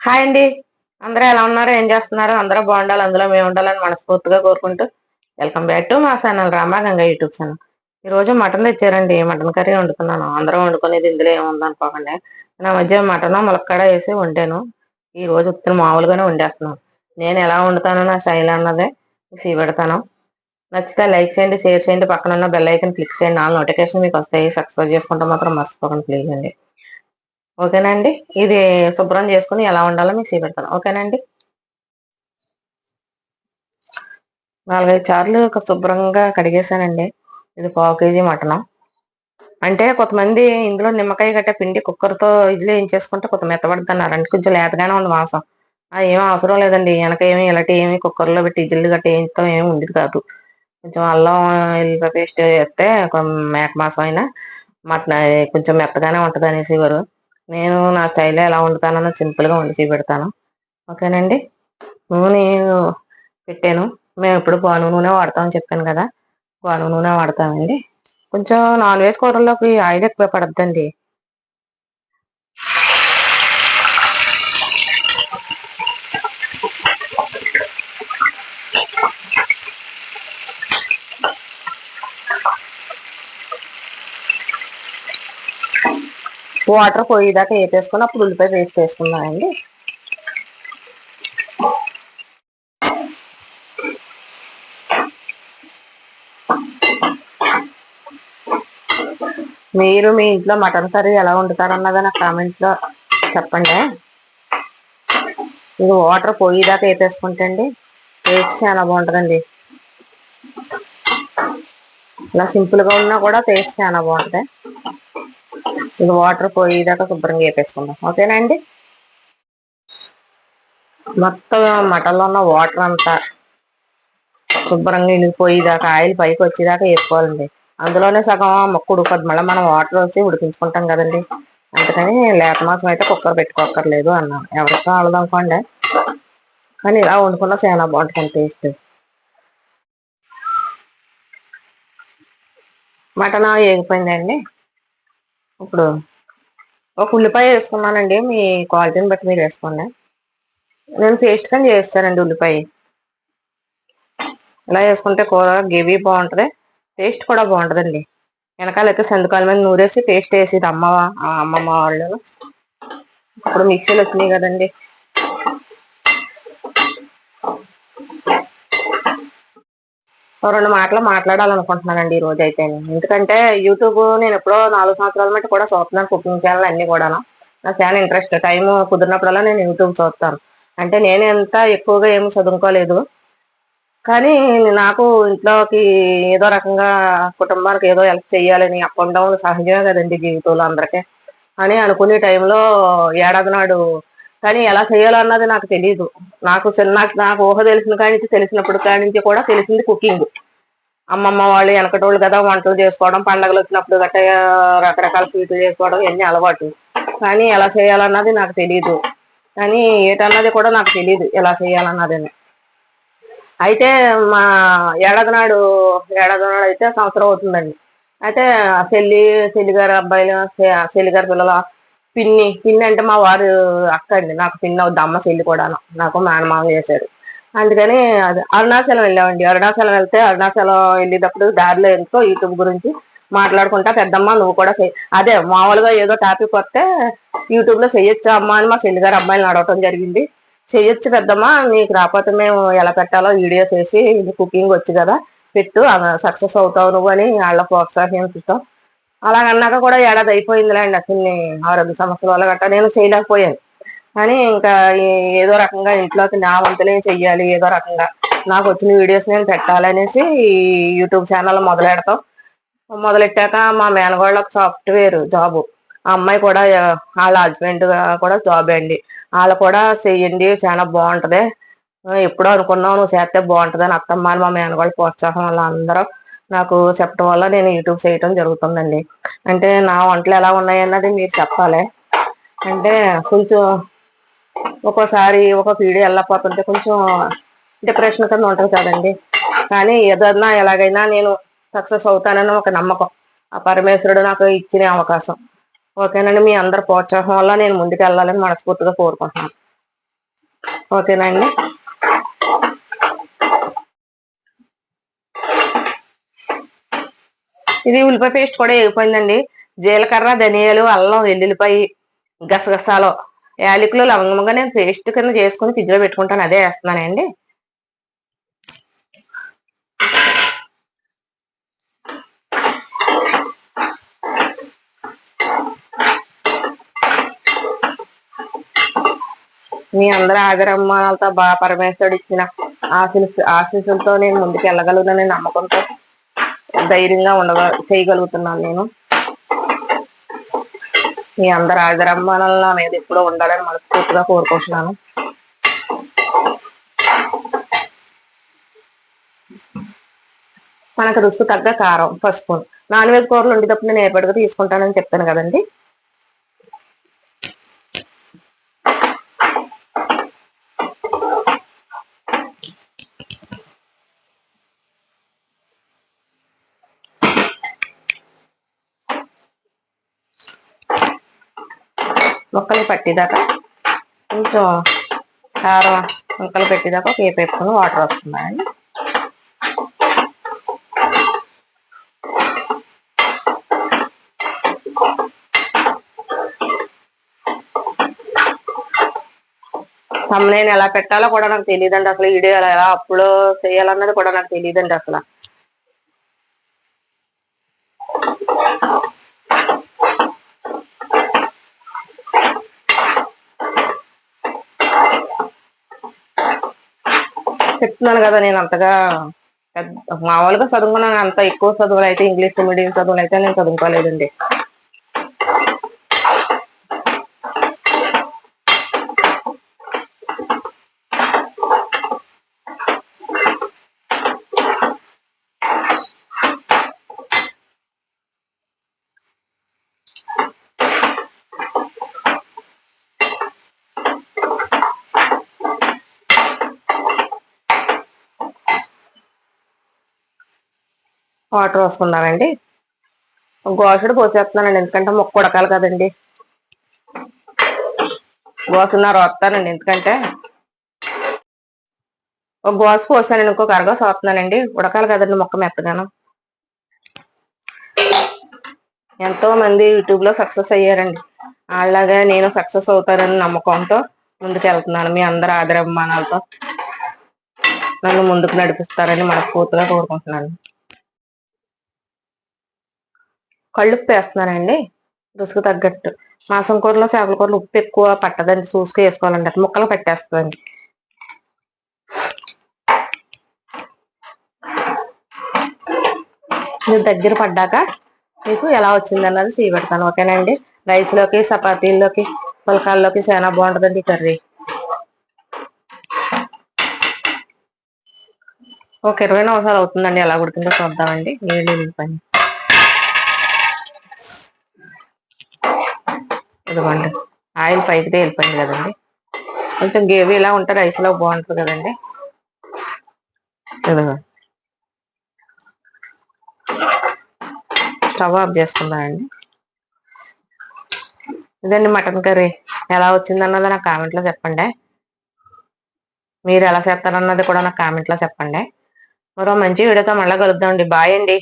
Hi అండి. అందరూ ఎలా ఉన్నారు? ఏం చేస్తున్నారు? అందరూ బాగుండాలి. అందులో మేము ఉండాలని మనస్ఫూర్తిగా కోరుకుంటూ వెల్కమ్ బ్యాక్ టు మా channel Rama Ganga YouTube channel. ఈ రోజు మటన్ తెచ్చారండి. మటన్ కర్రీ వండుకున్నాను. అందరూ వండుకునేది ఇందులో ఏముంది అనుకోకండి నా మధ్య మటన్ ములక్కడ వేసి వండాను. ఈ రోజు ఉత్తరం మామూలుగానే వండేస్తున్నాను. నేను ఎలా వండుతానో నా స్టైల్ అన్నదే సీ పెడతాను. నచ్చితే లైక్ చేయండి షేర్ చేయండి. పక్కన ఉన్న బెల్ ఐకన్ క్లిక్ చేయండి. నాలుగు నోటిఫికేషన్ మీకు వస్తాయి. సబ్స్క్రైబ్ చేసుకుంటే మాత్రం మర్చిపోకండి ప్లీజ్ అండి. ఓకేనండి? ఇది శుభ్రం చేసుకుని ఎలా ఉండాలో మీకు చూపెడతాను. ఓకేనండి? నాలుగైదు సార్లు ఒక శుభ్రంగా కడిగేసానండి ఇది పావు కేజీ మటన్. అంటే కొంతమంది ఇందులో నిమ్మకాయ గట్ట పిండి కుక్కర్తో ఇడ్లీ ఏం చేసుకుంటే కొంత మెత్తబడుతున్నారు అంటే కొంచెం లేతగానే ఉంది మాంసం. అది ఏం అవసరం లేదండి. వెనక ఏమి ఇలాంటి ఏమి కుక్కర్లో పెట్టి ఇడ్లీలు గట్ట వేయించడం ఏమి ఉండేది కాదు. కొంచెం అల్లం ఎల్లిపాయ పేస్ట్ వేస్తే మేక మాసం అయినా మటన్ కొంచెం మెత్తగానే ఉంటుంది అనేసి వారు నేను నా స్టైల్లో ఎలా వండుతానో సింపుల్గా వండి పెడతాను ఓకేనండి? నూనె పెట్టాను. మేము ఎప్పుడు గోను నూనె వాడతామని చెప్పాను కదా. గోను నూనె వాడతామండి. కొంచెం నాన్ వెజ్ కూరల్లోకి ఆయిల్ ఎక్కువ పడద్దండి. వాటర్ పోయేదాకా వేపేసుకుని అప్పుడు ఉల్లిపాయ పేస్ట్ వేసుకున్నానండి మీరు మీ ఇంట్లో మటన్ కర్రీ ఎలా వండుతారన్నది నా కామెంట్లో చెప్పండి. ఇది వాటర్ పోయేదాకా వేపేసుకుంటే అండి టేస్ట్ చాలా బాగుంటుందండి. ఇలా సింపుల్గా ఉన్నా కూడా టేస్ట్ చాలా బాగుంటుంది. ఇది వాటర్ పోయేదాకా శుభ్రంగా వేపేసుకుందాం ఓకేనా అండి? మొత్తం మటన్లో ఉన్న వాటర్ అంతా శుభ్రంగా ఇనిగిపోయేదాకా ఆయిల్ పైకి వచ్చేదాకా వేసుకోవాలండి. అందులోనే సగం మొక్క ఉడకదు మళ్ళీ మనం వాటర్ వేసి ఉడికించుకుంటాం కదండి. అందుకని లేత మాసం అయితే కుక్కర్ పెట్టుకోక్కర్లేదు అన్నాను. ఎవరితో వాళ్ళదనుకోండి కానీ ఇలా వండుకున్నా చాలా బాగుంటుంది టేస్ట్. మటన్ ఏగిపోయిందండి ఇప్పుడు ఒక ఉల్లిపాయ వేసుకున్నానండి మీ క్వాలిటీని బట్టి మీరు వేసుకోండి. నేను పేస్ట్ కానీ చేస్తానండి ఉల్లిపాయ. ఇలా వేసుకుంటే కూర గేవీ బాగుంటుంది టేస్ట్ కూడా బాగుంటుందండి. వెనకాల అయితే సందుకాల మీద నూరేసి పేస్ట్ వేసి అమ్మ అమ్మమ్మ వాళ్ళు. ఇప్పుడు మిక్సీలు వచ్చినాయి కదండి. రెండు మాటలు మాట్లాడాలనుకుంటున్నానండి ఈ రోజు అయితే ఎందుకంటే యూట్యూబ్ నేను ఎప్పుడో నాలుగు సంవత్సరాల మట్టి కూడా చూస్తున్నాను కుకింగ్ ఛానల్ అన్ని కూడా నాకు చాలా ఇంట్రెస్ట్ టైం కుదిరినప్పుడల్లా నేను యూట్యూబ్ చూస్తాను. అంటే నేను ఎంత ఎక్కువగా ఏమి చదువుకోలేదు. కానీ నాకు ఇంట్లోకి ఏదో రకంగా కుటుంబానికి ఏదో హెల్ప్ చేయాలని అప్ అండ్ డౌన్ సహజమే కదండి జీవితంలో అందరికీ. అని అనుకునే టైంలో ఏడాది నాడు కానీ ఎలా చేయాలన్నది నాకు తెలియదు నాకు నాకు నాకు ఊహ తెలిసిన కాడి తెలిసినప్పుడు కాడి నుంచి కూడా తెలిసింది కుకింగ్. అమ్మమ్మ వాళ్ళు వెనకటోళ్ళు కదా వంటలు చేసుకోవడం పండగలు వచ్చినప్పుడు గట్ట రకరకాల స్వీట్లు చేసుకోవడం ఇవన్నీ అలవాటు. కానీ ఎలా చేయాలన్నది నాకు తెలియదు కానీ ఏటన్నది కూడా నాకు తెలియదు ఎలా చేయాలన్నది అయితే మా ఏడాది నాడు ఏడాది నాడు అయితే సంవత్సరం అవుతుందండి. అయితే చెల్లి చెల్లిగారు అబ్బాయిలు చెల్లిగారి పిల్లలు పిన్ని పిన్ని అంటే మా వారు అక్క అండి. నాకు పిన్ని అవుద్ది అమ్మ సెల్లి కూడా నాకు మేనమామ చేశారు. అందుకని అది అరుణాచలం వెళ్ళామండి. అరుణాచలం వెళ్తే అరుణాచలం వెళ్ళేటప్పుడు దారిలో ఎందుకో యూట్యూబ్ గురించి మాట్లాడుకుంటా పెద్దమ్మ నువ్వు కూడా అదే మామూలుగా ఏదో టాపిక్ వస్తే యూట్యూబ్లో చెయ్యొచ్చా అమ్మ అని మా చెల్లి గారు అమ్మాయిని అడగటం జరిగింది. చెయ్యొచ్చు పెద్దమ్మ నీకు రాకపోతే మేము ఎలా పెట్టాలో వీడియోస్ వేసి కుకింగ్ వచ్చి కదా పెట్టు సక్సెస్ అవుతావు నువ్వు అని వాళ్ళ ప్రోత్సాహించుతాం అలాగన్నాక కూడా ఏడాది అయిపోయిందిలేండి అసలు ఆరోగ్య సమస్యల వల్ల గట్ట నేను చేయలేకపోయాను. కానీ ఇంకా ఏదో రకంగా ఇంట్లోకి నా వంతులే చెయ్యాలి ఏదో రకంగా నాకు వచ్చిన వీడియోస్ నేను పెట్టాలనేసి యూట్యూబ్ ఛానల్ మొదలెడతాం. మొదలెట్టాక మా మేనగోళ్ళ సాఫ్ట్వేర్ జాబు. ఆ అమ్మాయి కూడా వాళ్ళ హస్బెండ్ కూడా జాబ్ అండి. వాళ్ళు కూడా చెయ్యండి చాలా బాగుంటది. ఎప్పుడో అనుకున్నావు నువ్వు చేస్తే బాగుంటుంది అని అత్తమ్మ మా మేనగోళ్ళ ప్రోత్సాహం వాళ్ళందరూ నాకు చెప్పడం వల్ల నేను యూట్యూబ్ చేయటం జరుగుతుందండి. అంటే నా వంటలు ఎలా ఉన్నాయి అన్నది మీరు చెప్పాలి. అంటే కొంచెం ఒక్కోసారి ఒక వీడియో వెళ్ళకపోతుంటే కొంచెం డిప్రెషన్ కింద ఉంటుంది కదండి. కానీ ఏదన్నా ఎలాగైనా నేను సక్సెస్ అవుతానని ఒక నమ్మకం. ఆ పరమేశ్వరుడు నాకు ఇచ్చిన అవకాశం. ఓకేనండి మీ అందరి ప్రోత్సాహం వల్ల నేను ముందుకు వెళ్ళాలని మనస్ఫూర్తిగా కోరుకుంటున్నాను. ఓకేనండి ఇది ఉల్లిపాయ పేస్ట్ కూడా వేగిపోయిందండి జీలకర్ర ధనియాలు అల్లం వెల్లుల్లిపాయ గసగసాలు యాలకులు లవంగంగా నేను పేస్ట్ కింద చేసుకుని ఫ్రిడ్జ్లో పెట్టుకుంటాను. అదే వేస్తున్నానండి. మీ అందరి ఆదరమ్మాలతో బాగా పరమేశ్వరుడు ఇచ్చిన ఆశీస్ ఆశీస్సులతో నేను ముందుకు వెళ్ళగలుగుతానని నమ్మకంతో ధైర్యంగా ఉండగ చేయగలుగుతున్నాను నేను. మీ అందరి ఆదరమ్మానాలు నా మీద ఎప్పుడూ ఉండాలని మనస్ఫూర్తిగా కోరుకుంటున్నాను. మనకు రుచి తగ్గ కారం పసుపు. నాన్ వెజ్ కూరలు ఉండేటప్పుడు నేను ఏపటిగా తీసుకుంటానని చెప్పాను కదండి. ముక్కలు పట్టేదాకా కొంచెం కారం ముక్కలు పెట్టేదాకా ఒక వేసుకుని వాటర్ వస్తున్నాయండి నేను ఎలా పెట్టాలో కూడా నాకు తెలియదండి అసలు వీడియో ఎలా ఎలా చేయాలన్నది కూడా నాకు తెలియదండి అసలు. చెప్తున్నాను కదా నేను అంతగా. పెద్ద మామూలుగా చదువుకున్నాను అంత ఎక్కువ చదువులు అయితే ఇంగ్లీష్ మీడియం చదువులు అయితే నేను చదువుకోలేదండి. వాటర్ పోసుకున్నానండి. గోసుడు పోసేస్తున్నానండి. ఎందుకంటే మొక్క ఉడకాలి కదండి. గోసున్నర వస్తానండి. ఎందుకంటే ఒక గోసు పోసానండి. ఇంకొక అరగోసు వస్తున్నానండి ఉడకాలి కదండి మొక్క మెత్తగాను. ఎంతో మంది యూట్యూబ్లో సక్సెస్ అయ్యారండి. అలాగే నేను సక్సెస్ అవుతానని నమ్మకంతో ముందుకు వెళ్తున్నాను మీ అందరి ఆదరాభిమానాలతో నన్ను ముందుకు నడిపిస్తారని మనస్ఫూర్తిగా కోరుకుంటున్నాను. కళ్ళు ఉప్పు వేస్తున్నానండి రుసుకు తగ్గట్టు. మాసం కూరలో చేపల కూరలో ఉప్పు ఎక్కువ పట్టదండి. చూసుకు వేసుకోవాలండి. అది ముక్కలు పెట్టేస్తుందండి. మీరు దగ్గర పడ్డాక మీకు ఎలా వచ్చింది అన్నది చేయబెడతాను. ఓకేనండి? రైస్లోకి చపాతీల్లోకి పులకాల్లోకి చాలా బాగుంటుందండి కర్రీ. ఒక ఇరవై నిమిషాలు అవుతుందండి. ఎలా ఉడికిందో చూద్దామండి. నీళ్ళు పని? ఇదిగోండి ఆయిల్ పైకి వెళ్ళిపోయింది కదండి. కొంచెం గేవీ ఇలా ఉంటే రైస్లో బాగుంటుంది కదండి. ఇదిగో. స్టవ్ ఆఫ్ చేసుకుందామండి ఇదండి మటన్ కర్రీ. ఎలా వచ్చింది అన్నది నాకు కామెంట్లో చెప్పండి. మీరు ఎలా చేస్తారన్నది కూడా నాకు కామెంట్లో చెప్పండి. మరో మంచి వీడియోతో మళ్ళీ కలుద్దామండి. బాయ్ అండి.